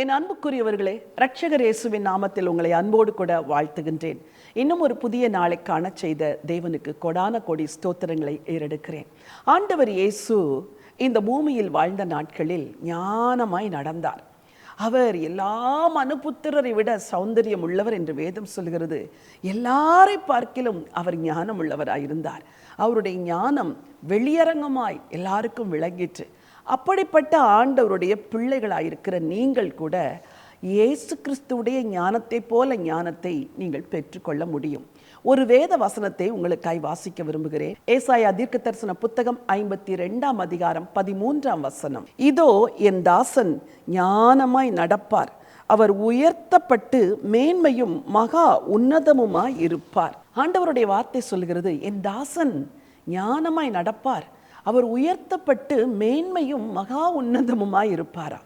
என் அன்புக்குரியவர்களே ரட்சகர் இயேசுவின் நாமத்தில் உங்களை அன்போடு கூட வாழ்த்துகின்றேன். இன்னும் ஒரு புதிய நாளை காண செய்த தேவனுக்கு கொடான கொடி ஸ்தோத்திரங்களை ஏறெடுக்கிறேன். ஆண்டவர் இயேசு இந்த பூமியில் வாழ்ந்த நாட்களில் ஞானமாய் நடந்தார். அவர் எல்லா மனுபுத்திரரை விட சௌந்தரியம் உள்ளவர் என்று வேதம் சொல்கிறது. எல்லாரை பார்க்கிலும் அவர் ஞானம் உள்ளவராயிருந்தார் அவருடைய ஞானம் வெளியரங்கமாய் எல்லாருக்கும் விளங்கிற்று. அப்படிப்பட்ட ஆண்டவருடைய பிள்ளைகளாயிருக்கிற நீங்கள் கூட இயேசு கிறிஸ்துவுடைய ஞானத்தை போல ஞானத்தை நீங்கள் பெற்றுக்கொள்ள முடியும். ஒரு வேத வசனத்தை உங்களுக்காய் வாசிக்க விரும்புகிறேன். ஏசாயா தீர்க்க தரிசன புத்தகம் ஐம்பத்தி ரெண்டாம் அதிகாரம் பதிமூன்றாம் வசனம். இதோ என் தாசன் ஞானமாய் நடப்பார். அவர் உயர்த்தப்பட்டு மேன்மையும் மகா உன்னதமுமாய் இருப்பார். ஆண்டவருடைய வார்த்தை சொல்கிறது என் தாசன் ஞானமாய் நடப்பார். அவர் உயர்த்தப்பட்டு மேன்மையும் மகா உன்னதமுமாய் இருப்பாரா?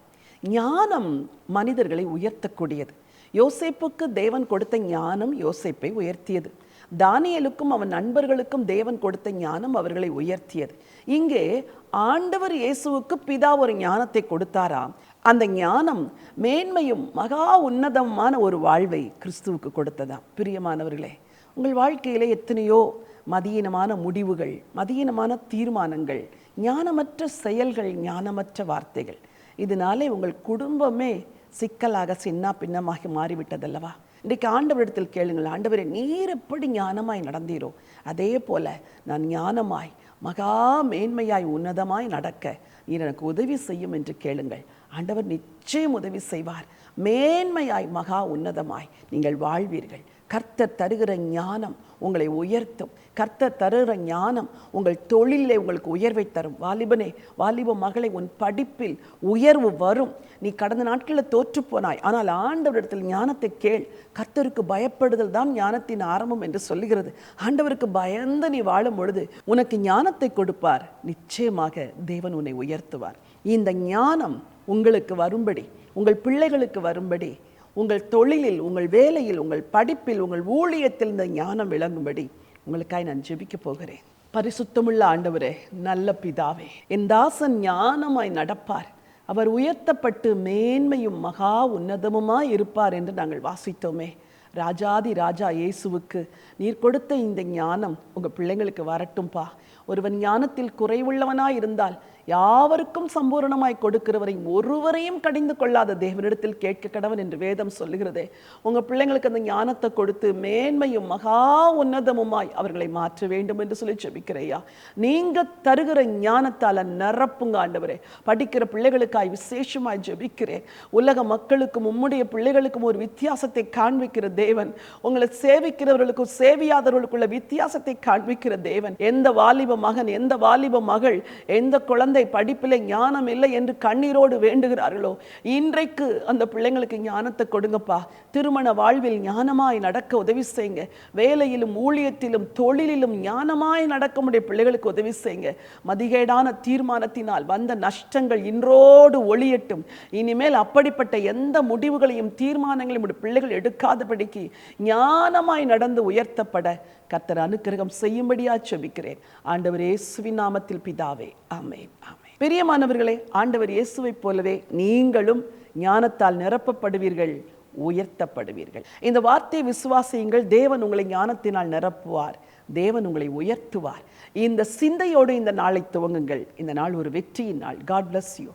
ஞானம் மனிதர்களை உயர்த்தக்கூடியது. யோசேப்புக்கு தேவன் கொடுத்த ஞானம் யோசேப்பை உயர்த்தியது. தானியலுக்கும் அவன் நண்பர்களுக்கும் தேவன் கொடுத்த ஞானம் அவர்களை உயர்த்தியது. இங்கே ஆண்டவர் இயேசுவுக்கு பிதா ஒரு ஞானத்தை கொடுத்தாராம் அந்த ஞானம் மேன்மையும் மகா உன்னதமான ஒரு வாழ்வை கிறிஸ்துவுக்கு கொடுத்ததாம் பிரியமானவர்களே உங்கள் வாழ்க்கையிலே எத்தனையோ மதியீனமான முடிவுகள் மதியீனமான தீர்மானங்கள் ஞானமற்ற செயல்கள் ஞானமற்ற வார்த்தைகள் இதனாலே உங்கள் குடும்பமே சிக்கலாக சின்ன பின்னமாகி மாறிவிட்டதல்லவா? இன்றைக்கு ஆண்டவரிடத்தில் கேளுங்கள். ஆண்டவரே நீர் எப்படி ஞானமாய் நடந்தீரோ அதே போல நான் ஞானமாய் மகா மேன்மையாய் உன்னதமாய் நடக்க நீர் எனக்கு உதவி செய்யும் என்று கேளுங்கள். ஆண்டவர் நிச்சயம் உதவி செய்வார். மேன்மையாய் மகா உன்னதமாய் நீங்கள் வாழ்வீர்கள். கர்த்தர் தருகிற ஞானம் உங்களை உயர்த்தும். கர்த்தர் தருகிற ஞானம் உங்கள் தொழிலே உங்களுக்கு உயர்வை தரும். வாலிபனே வாலிப மகளை உன் படிப்பில் உயர்வு வரும். நீ கடந்த நாட்களில் தோற்று போனாய். ஆனால் ஆண்டவரிடத்தில் ஞானத்தை கேள். கர்த்தருக்கு பயப்படுதல் தான் ஞானத்தின் ஆரம்பம் என்று சொல்லுகிறது. ஆண்டவருக்கு பயந்து நீ வாழும் பொழுது உனக்கு ஞானத்தை கொடுப்பார். நிச்சயமாக தேவன் உன்னை உயர்த்துவார். இந்த ஞானம் உங்களுக்கு வரும்படி உங்கள் பிள்ளைகளுக்கு வரும்படி உங்கள் தொழிலில் உங்கள் வேலையில் உங்கள் படிப்பில் உங்கள் ஊழியத்தில் இந்த ஞானம் விளங்கும்படி உங்களுக்காய் நான் ஜெபிக்க போகிறேன். பரிசுத்தமுள்ள ஆண்டவரே நல்ல பிதாவே என் தாசன் ஞானமாய் நடப்பார். அவர் உயர்த்தப்பட்டு மேன்மையும் மகா உன்னதமுமாய் இருப்பார் என்று நாங்கள் வாசித்தோமே. ராஜாதி ராஜா இயேசுவுக்கு நீர் கொடுத்த இந்த ஞானம் உங்கள் பிள்ளைங்களுக்கு வரட்டும்பா. ஒருவன் ஞானத்தில் குறைவுள்ளவனாய் இருந்தால் யாவருக்கும் சம்பூரணமாய் கொடுக்கிறவரையும் ஒருவரையும் கடிந்து கொள்ளாத தேவனிடத்தில் கேட்க கடவன் என்று வேதம் சொல்லுகிறதே. உங்க பிள்ளைங்களுக்கு அந்த ஞானத்தை கொடுத்து மேன்மையும் மகா உன்னதமுமாய் அவர்களை மாற்ற வேண்டும் என்று சொல்லி ஜபிக்கிறையா நீங்க தருகிற ஞானத்தால நிரப்புங்க ஆண்டவரே. படிக்கிற பிள்ளைகளுக்காய் விசேஷமாய் ஜெபிக்கிறேன். உலக மக்களுக்கும் உம்முடைய பிள்ளைகளுக்கும் ஒரு வித்தியாசத்தை காண்பிக்கிற தேவன். உங்களை சேவிக்கிறவர்களுக்கும் சேவியாதவர்களுக்குள்ள வித்தியாசத்தை காண்பிக்கிற தேவன். எந்த வாலிப மகன் எந்த வாலிப மகள் எந்த குழந்தை படிப்பிலே ஞானம் இல்லை என்று கண்ணீரோடு வேண்டுகிறார்களோ? இன்றைக்கு அந்த பிள்ளைங்களுக்கு ஞானத்தை கொடுங்கப்பா. திருமண வாழ்வில் ஞானமாய் நடக்க உதவி செய்யுங்க. வேலையிலும் ஊழியத்திலும் தொழிலிலும் ஞானமாய் நடக்க முடிய பிள்ளைகளுக்கு உதவி செய்யுங்க. மதிகேடான தீர்மானத்தினால் வந்த நஷ்டங்கள் இன்றோடு ஒளியட்டும். இனிமேல் அப்படிப்பட்ட எந்த முடிவுகளையும் தீர்மானங்களையும் பிள்ளைகள் எடுக்காதபடிக்கு ஞானமாய் நடந்து உயர்த்தப்பட கர்த்தர் அனுக்கிரகம் செய்யும்படியா செபிக்கிறேன். ஆண்டவர் இயேசுவின் நாமத்தில் பிதாவே. ஆமேன். பிரியமானவர்களே ஆண்டவர் இயேசுவைப் போலவே நீங்களும் ஞானத்தால் நிரப்பப்படுவீர்கள் உயர்த்தப்படுவீர்கள். இந்த வார்த்தையை விசுவாசியுங்கள் தேவன் உங்களை ஞானத்தினால் நிரப்புவார் தேவன் உங்களை உயர்த்துவார். இந்த சிந்தையோடு இந்த நாளை துவங்குங்கள். இந்த நாள் ஒரு வெற்றியின் நாள். God bless you